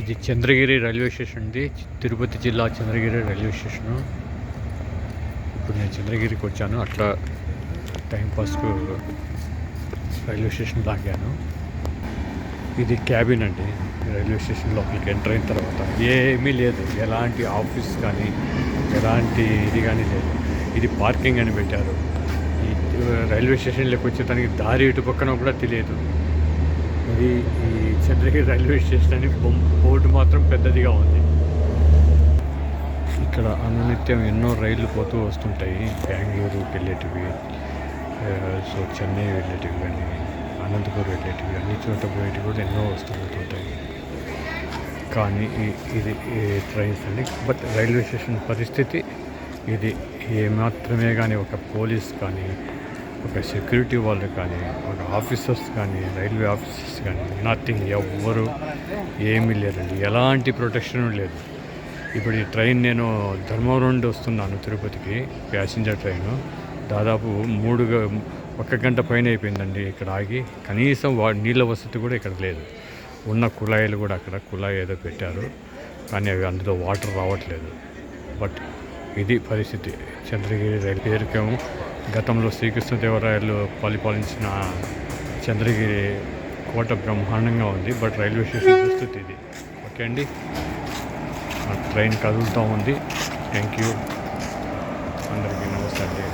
ఇది Chandragiri railway station అండి. తిరుపతి జిల్లా చంద్రగిరి రైల్వే స్టేషను. ఇప్పుడు నేను చంద్రగిరికి వచ్చాను. అట్లా టైంపాస్కు రైల్వే స్టేషన్ లాగాను. ఇది క్యాబిన్ అండి. రైల్వే స్టేషన్ లోపలికి ఎంటర్ అయిన తర్వాత ఏమీ లేదు. ఎలాంటి ఆఫీస్ కానీ ఎలాంటి ఇది కానీ లేదు. ఇది పార్కింగ్ అని పెట్టారు. ఈ రైల్వే స్టేషన్లోకి వచ్చేదానికి దారి ఇటు పక్కన కూడా తెలియదు. ఇది ఈ రైల్వే స్టేషన్ అని బోర్డు మాత్రం పెద్దదిగా ఉంది. ఇక్కడ అనునిత్యం ఎన్నో రైళ్ళు పోతూ వస్తుంటాయి. బెంగళూరుకి వెళ్ళేటివి సో చెన్నై వెళ్ళేటివి కానీ అనంతపురం వెళ్ళేటివి అన్ని చోట్ల పోయేటివి కూడా ఎన్నో వస్తూ పోతుంటాయి. కానీ ఈ- ఇది ఈ ట్రైన్స్ అండి బట్ రైల్వే స్టేషన్ పరిస్థితి ఇది ఏమాత్రమే కానీ ఒక పోలీస్ కానీ ఒక సెక్యూరిటీ వాళ్ళు కానీ ఒక ఆఫీసర్స్ కానీ రైల్వే ఆఫీసర్స్ కానీ నథింగ్ ఎవ్వరు ఏమీ లేరండి. ఎలాంటి ప్రొటెక్షన్ లేదు. ఇప్పుడు ఈ ట్రైన్ నేను ధర్మవరం నుండి వస్తున్నాను తిరుపతికి ప్యాసింజర్ ట్రైన్ దాదాపు మూడు గ- ఒక గంట పైన అయిపోయిందండి ఇక్కడ ఆగి. కనీసం వా నీళ్ళ వసతి కూడా ఇక్కడ లేదు. ఉన్న కుళాయిలు కూడా అక్కడ కుళాయి ఏదో పెట్టారు. కానీ అవి అందులో వాటర్ రావట్లేదు. బట్ ఇది పరిస్థితి. చంద్రగిరి రైలు పేరుకేమో గతంలో శ్రీకృష్ణదేవరాయలు పరిపాలించిన చంద్రగిరి కోట బ్రహ్మాండంగా ఉంది బట్ రైల్వే స్టేషన్ పరిస్థితి ఇది. ఓకే అండి? ట్రైన్ కదులుతూ ఉంది. థ్యాంక్ యూ అందరికీ నమస్తే అండి.